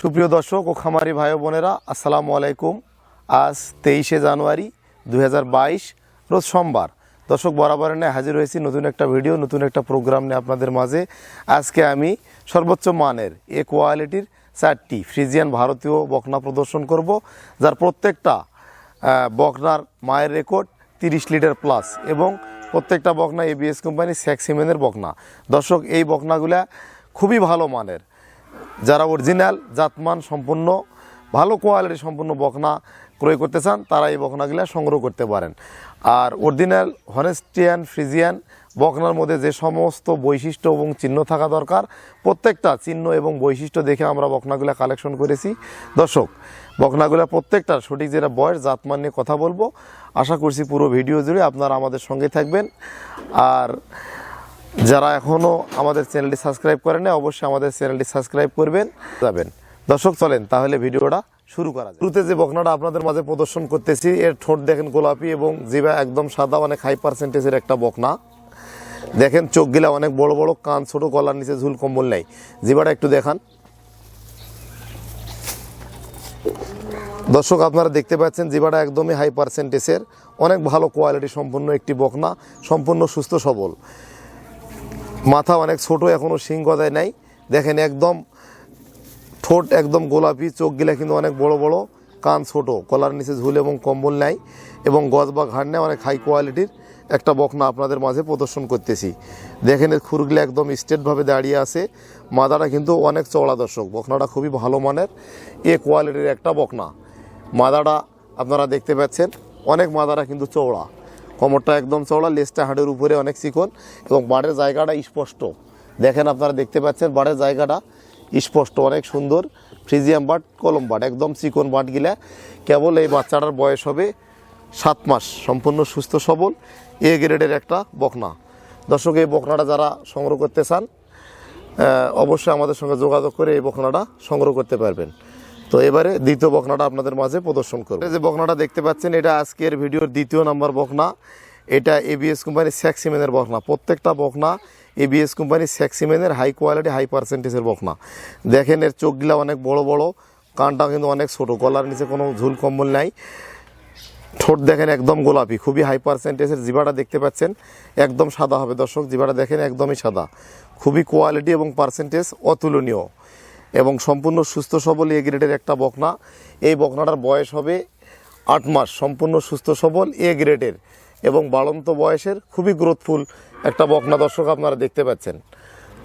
সুপ্রিয় দর্শক ও খামারি ভাই বোনেরা, আসসালামু আলাইকুম। আজ তেইশে জানুয়ারি দু বাইশ, রোজ সোমবার। দর্শক বরাবর নিয়ে হাজির হয়েছি নতুন একটা ভিডিও, নতুন একটা প্রোগ্রাম নিয়ে আপনাদের মাঝে। আজকে আমি সর্বোচ্চ মানের এ কোয়ালিটির চারটি ফ্রিজিয়ান ভারতীয় বকনা প্রদর্শন করব, যার প্রত্যেকটা বকনার মায়ের রেকর্ড তিরিশ লিটার প্লাস এবং প্রত্যেকটা বকনা এবিএস কোম্পানি স্যাক্সিমেনের বকনা। দর্শক, এই বকনাগুলা খুবই ভালো মানের। যারা অরিজিনাল, জাতমান সম্পূর্ণ, ভালো কোয়ালিটি সম্পূর্ণ বকনা ক্রয় করতে চান, তারা এই বকনাগুলো সংগ্রহ করতে পারেন। আর অরিজিনাল, হনেস্টিয়ান, ফ্রিজিয়ান বকনার মধ্যে যে সমস্ত বৈশিষ্ট্য এবং চিহ্ন থাকা দরকার, প্রত্যেকটা চিহ্ন এবং বৈশিষ্ট্য দেখে আমরা বকনাগুলো কালেকশন করেছি। দর্শক, বকনাগুলো প্রত্যেকটার সঠিক যেটা বয়স, জাতমান নিয়ে কথা বলব। আশা করছি পুরো ভিডিও জুড়ে আপনারা আমাদের সঙ্গে থাকবেন। আর যারা এখনও আমাদের চ্যানেলটি সাবস্ক্রাইব করেন অবশ্যই আমাদের চ্যানেলটি সাবস্ক্রাইব করবেন, যাবেন। দর্শক, চলেন, তাহলে ভিডিওটা শুরু করা। শুরুতে যে বকনাটা আপনাদের মাঝে প্রদর্শন করতেছি, এর ঠোঁট দেখেন গোলাপি এবং জিবা একদম সাদা অনেক হাই পার্সেন্টেজের একটা বকনা। দেখেন, চোখ গিলা অনেক বড় বড় কান, ছোট গলার নিচে ঝুল কম্বল নেই। জিবাটা একটু দেখান। দর্শক, আপনারা দেখতে পাচ্ছেন জিবাটা একদমই হাই পার্সেন্টেজের অনেক ভালো কোয়ালিটি সম্পন্ন একটি বকনা, সম্পূর্ণ সুস্থ সবল। মাথা অনেক ছোট এখনও শিং গদায় নাই। দেখেন একদম ঠোঁট একদম গোলাপি চোখগুলা কিন্তু অনেক বড় বড়, কান ছোট কলার নিচে ঝুল এবং কম্বল নাই এবং গজ বা ঘাড় নেয় অনেক হাই কোয়ালিটির একটা বকনা আপনাদের মাঝে প্রদর্শন করতেছি। দেখেন এর খুরগুলো একদম স্ট্রেটভাবে দাঁড়িয়ে আছে মাদাটা কিন্তু অনেক চওড়া দর্শক, বকনাটা খুবই ভালো মানের, এ কোয়ালিটির একটা বকনা। মাদাটা আপনারা দেখতে পাচ্ছেন, অনেক মাদারা কিন্তু চওড়া। কোমরটা একদম চওড়া, লেজটা হাড়ের উপরে অনেক চিকন এবং বাড়ের জায়গাটা স্পষ্ট। দেখেন আপনারা দেখতে পাচ্ছেন, বাড়ের জায়গাটা স্পষ্ট, অনেক সুন্দর। ফ্রিজিয়াম বাট, কলম বাট, একদম চিকন বাটগুলা কেবল এই বাচ্চাটার বয়স হবে সাত মাস। সম্পূর্ণ সুস্থ, সবল, এ গ্রেডের একটা বকনা। দর্শক, এই বকনাটা যারা সংগ্রহ করতে চান অবশ্যই আমাদের সঙ্গে যোগাযোগ করে এই বকনাটা সংগ্রহ করতে পারবেন। তো এবারে দ্বিতীয় বকনাটা আপনাদের মাঝে প্রদর্শন করব। যে বকনাটা দেখতে পাচ্ছেন, এটা আজকের ভিডিওর দ্বিতীয় নাম্বার বকনা। এটা এবিএস কোম্পানির স্যাক্সিমেনের বকনা। প্রত্যেকটা বকনা এবিএস কোম্পানির স্যাক্সিমেনের হাই কোয়ালিটি হাই পার্সেন্টেজের বকনা। দেখেন, এর চোখগুলা অনেক বড় বড়, কানটা কিন্তু অনেক ছোট, গলার নিচে কোনো ঝুল কম্বল নাই। ঠোঁট দেখেন একদম গোলাপি, খুবই হাই পার্সেন্টেজের জিবাটা দেখতে পাচ্ছেন, একদম সাদা হবে দর্শক জিবাটা দেখেন একদমই সাদা। খুবই কোয়ালিটি এবং পার্সেন্টেজ অতুলনীয়। এবং সম্পূর্ণ সুস্থ সবল এ গ্রেডের একটা বকনা। এই বকনাটার বয়স হবে আট মাস। সম্পূর্ণ সুস্থ সবল এ গ্রেডের এবং বাড়ন্ত বয়সের খুবই গ্রোথফুল একটা বকনা দর্শক আপনারা দেখতে পাচ্ছেন।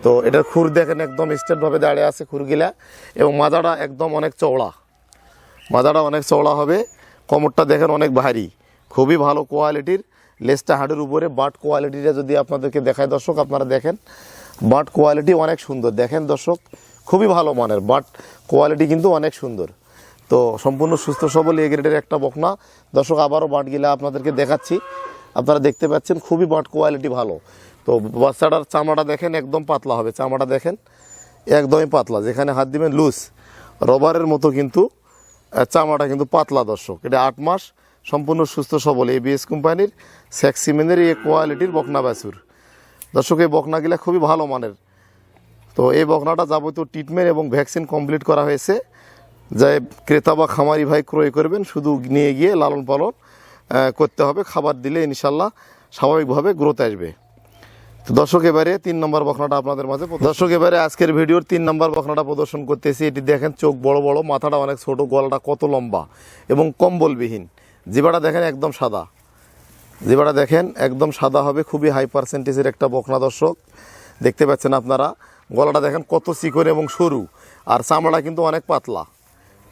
তো এটার খুর দেখেন একদম স্টেটভাবে দাঁড়িয়ে আছে খুরগিলা এবং মাজাটা একদম অনেক চওড়া। মাজাটা অনেক চওড়া হবে। কোমরটা দেখেন অনেক ভারী। খুবই ভালো কোয়ালিটির। লেসটা হাড়ের উপরে, বাট কোয়ালিটিটা যদি আপনাদেরকে দেখায় দর্শক, আপনারা দেখেন। বাট কোয়ালিটি অনেক সুন্দর। দেখেন দর্শক খুবই ভালো মানের বাট কোয়ালিটি কিন্তু অনেক সুন্দর। তো সম্পূর্ণ সুস্থ সবল এ গ্রেডের একটা বকনা। দর্শক, আবারও বাট গিলা আপনাদেরকে দেখাচ্ছি। আপনারা দেখতে পাচ্ছেন খুবই বাট কোয়ালিটি ভালো। তো বাচ্চাটার চামড়াটা দেখেন, একদম পাতলা হবে। চামড়াটা দেখেন, একদমই পাতলা। যেখানে হাত দিবেন লুজ রবারের মতো কিন্তু চামড়াটা কিন্তু পাতলা দর্শক। এটা আট মাস সম্পূর্ণ সুস্থ সবল এ এবিএস কোম্পানির স্যাক্সিমেনের এই কোয়ালিটির বকনা বাছুর। দর্শক, এই বকনাগুলা খুবই ভালো মানের। তো এই বকনাটা যাবতীয় ট্রিটমেন্ট এবং ভ্যাকসিন কমপ্লিট করা হয়েছে। যে ক্রেতা বা খামারি ভাই ক্রয় করবেন, শুধু নিয়ে গিয়ে লালন পালন করতে হবে। খাবার দিলে ইনশাল্লাহ স্বাভাবিকভাবে গ্রোথ আসবে। তো দর্শক, এবারে তিন নম্বর বখনাটা আপনাদের মাঝে দর্শক, এবারে আজকের ভিডিওর তিন নম্বর বখনাটা প্রদর্শন করতেছি। এটি দেখেন, চোখ বড় বড়, মাথাটা অনেক ছোট, গলাটা কত লম্বা এবং কম্বলবিহীন। জিবাটা দেখেন একদম সাদা। জিবাটা দেখেন একদম সাদা হবে, খুবই হাই পার্সেন্টেজের একটা বকনা দর্শক। দেখতে পাচ্ছেন আপনারা। গলাটা দেখেন কত চিকন এবং সরু। আর চামড়া কিন্তু অনেক পাতলা।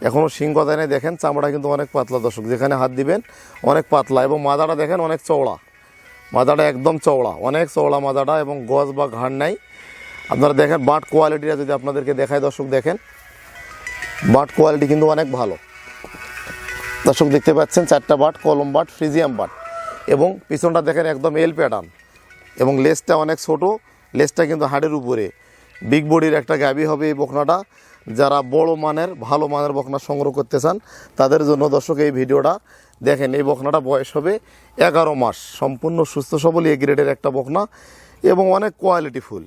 এখনও গদায় নেই, দেখেন, চামড়া কিন্তু অনেক পাতলা। দর্শক, যেখানে হাত দিবেন, অনেক পাতলা এবং মাদাটা দেখেন অনেক চওড়া। মাদাটা একদম চওড়া, অনেক চওড়া মাদাটা এবং গজ বা ঘাড় নাই। আপনারা দেখেন, বাট কোয়ালিটিটা যদি আপনাদেরকে দেখায় দর্শক, দেখেন, বাট কোয়ালিটি কিন্তু অনেক ভালো। দর্শক, দেখতে পাচ্ছেন, চারটা বাট, কলম বাট, ফ্রিজিয়াম বাট এবং পিছনটা দেখেন একদম এল প্যাটার্ন এবং লেসটা অনেক ছোট লেজটা কিন্তু হাড়ের উপরে। বিগ বডির একটা গাবি হবে এই বকনাটা। যারা বড় মানের, ভালো মানের বকনা সংগ্রহ করতে চান, তাদের জন্য দর্শক এই ভিডিওটা দেখেন, এই বকনাটা বয়স হবে এগারো মাস। সম্পূর্ণ সুস্থ সবল, এ গ্রেডের একটা বকনা এবং অনেক quality full.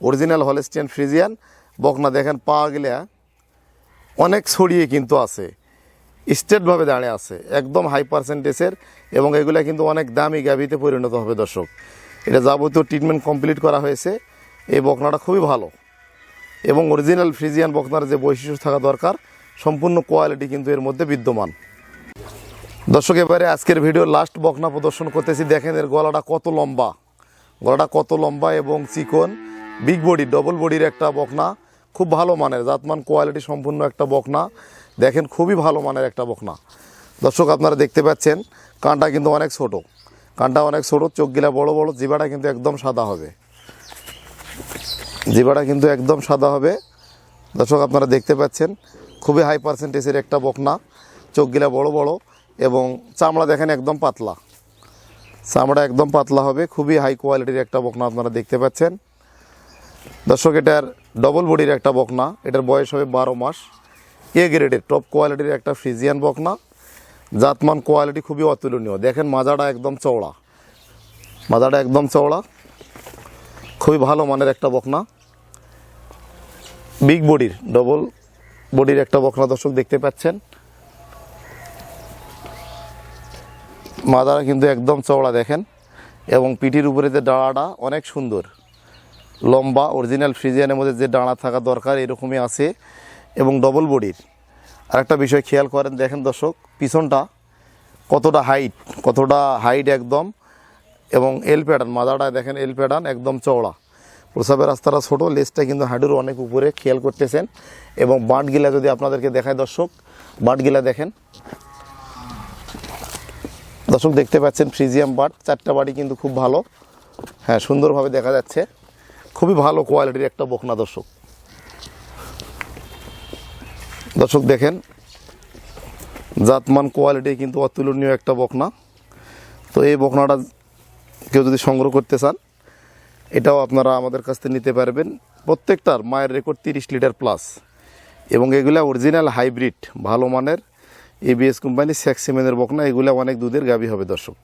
Original Holstein Friesian বকনা দেখেন পাওয়া গেলে অনেক ছড়িয়ে কিন্তু আছে। স্টেটভাবে দাঁড়িয়ে আছে, একদম হাই পার্সেন্টেজের এবং এগুলো কিন্তু অনেক দামি গাভিতে পরিণত হবে দর্শক। এটা যাবতীয় ট্রিটমেন্ট কমপ্লিট করা হয়েছে। এই বকনাটা খুবই ভালো। এবং অরিজিনাল ফ্রিজিয়ান বকনার যে বৈশিষ্ট্য থাকা দরকার, সম্পূর্ণ কোয়ালিটি কিন্তু এর মধ্যে বিদ্যমান। দর্শক, এবারে আজকের ভিডিও লাস্ট বকনা প্রদর্শন করতেছি। দেখেন এর গলাটা কত লম্বা। গলাটা কত লম্বা এবং চিকন। বিগ বডি ডবল বডির একটা বকনা। খুব ভালো মানের, জাতমান কোয়ালিটি সম্পূর্ণ একটা বকনা। দেখেন খুবই ভালো মানের একটা বকনা। দর্শক, আপনারা দেখতে পাচ্ছেন, কানটা কিন্তু অনেক ছোট। কানটা অনেক ছোট চোখগুলা বড় বড় জিবাটা কিন্তু একদম সাদা হবে। জিবাটা কিন্তু একদম সাদা হবে। দর্শক, আপনারা দেখতে পাচ্ছেন, খুবই হাই পার্সেন্টেজের একটা বকনা। চোখগুলা বড় বড় এবং চামড়া দেখেন একদম পাতলা। চামড়া একদম পাতলা হবে, খুবই হাই কোয়ালিটির একটা বকনা আপনারা দেখতে পাচ্ছেন। দর্শক, এটার ডবল বডির একটা বকনা। এটার বয়স হবে বারো মাস। এ গ্রেডের টপ কোয়ালিটির একটা ফ্রিজিয়ান বকনা। জাতমান কোয়ালিটি খুবই অতুলনীয়। দেখেন, মাজাটা একদম চওড়া। মাজাটা একদম চওড়া। খুবই ভালো মানের একটা বকনা। বিগ বডির ডবল বডির একটা বকনা দর্শক দেখতে পাচ্ছেন। মাদারা কিন্তু একদম চওড়া দেখেন, এবং পিঠির উপরে যে ডাঁড়াটা অনেক সুন্দর। লম্বা অরিজিনাল ফ্রিজিয়ানের মধ্যে যে ডাঁড়া থাকা দরকার, এরকমই আছে, এবং ডবল বডির। আরেকটা বিষয় খেয়াল করেন, দেখেন দর্শক, পিছনটা কতটা হাইট কতটা হাইট একদম, এবং এল প্যাটার্ন মাদাটা দেখেন এল প্যাটার্ন একদম চওড়া। প্রসাবের রাস্তাটা ছোটো লেজটা কিন্তু হাঁটুর অনেক উপরে, খেয়াল করতেছেন। এবং বাঁটগিলা যদি আপনাদেরকে দেখায়, দর্শক, বাঁটগিলা দেখেন। দর্শক, দেখতে পাচ্ছেন ফ্রিজিয়াম বাট, চারটা বাড়ি কিন্তু খুব ভালো। হ্যাঁ সুন্দরভাবে দেখা যাচ্ছে। খুবই ভালো কোয়ালিটির একটা বকনা, দর্শক। দর্শক, দেখেন, জাতমান কোয়ালিটি কিন্তু অতুলনীয় একটা বকনা। তো এই বকনাটা কেউ যদি সংগ্রহ করতে চান এটাও আপনারা আমাদের কাছ থেকে নিতে পারবেন। প্রত্যেকটার মায়ের রেকর্ড তিরিশ লিটার প্লাস এবং এগুলা অরিজিনাল হাইব্রিড ভালো মানের এবিএস কোম্পানি স্যাক্সিমেনের বকনা, এগুলা অনেক দুধের গাবি হবে দর্শক।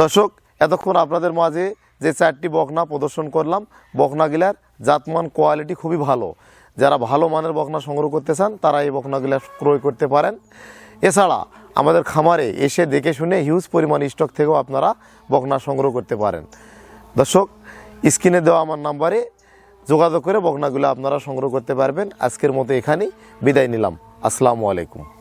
দর্শক, এতক্ষণ আপনাদের মাঝে যে চারটি বকনা প্রদর্শন করলাম বকনাগুলার জাতমান কোয়ালিটি খুবই ভালো। যারা ভালো মানের বকনা সংগ্রহ করতে চান, তারা এই বকনাগুলা ক্রয় করতে পারেন। এছাড়া আমাদের খামারে এসে দেখে শুনে হিউজ পরিমাণ স্টক থেকেও আপনারা বকনা সংগ্রহ করতে পারেন। দর্শক, স্ক্রিনে দেওয়া আমার নাম্বারে যোগাযোগ করে বকনাগুলো আপনারা সংগ্রহ করতে পারবেন। আজকের মতো এখানেই বিদায় নিলাম। আসসালামু আলাইকুম।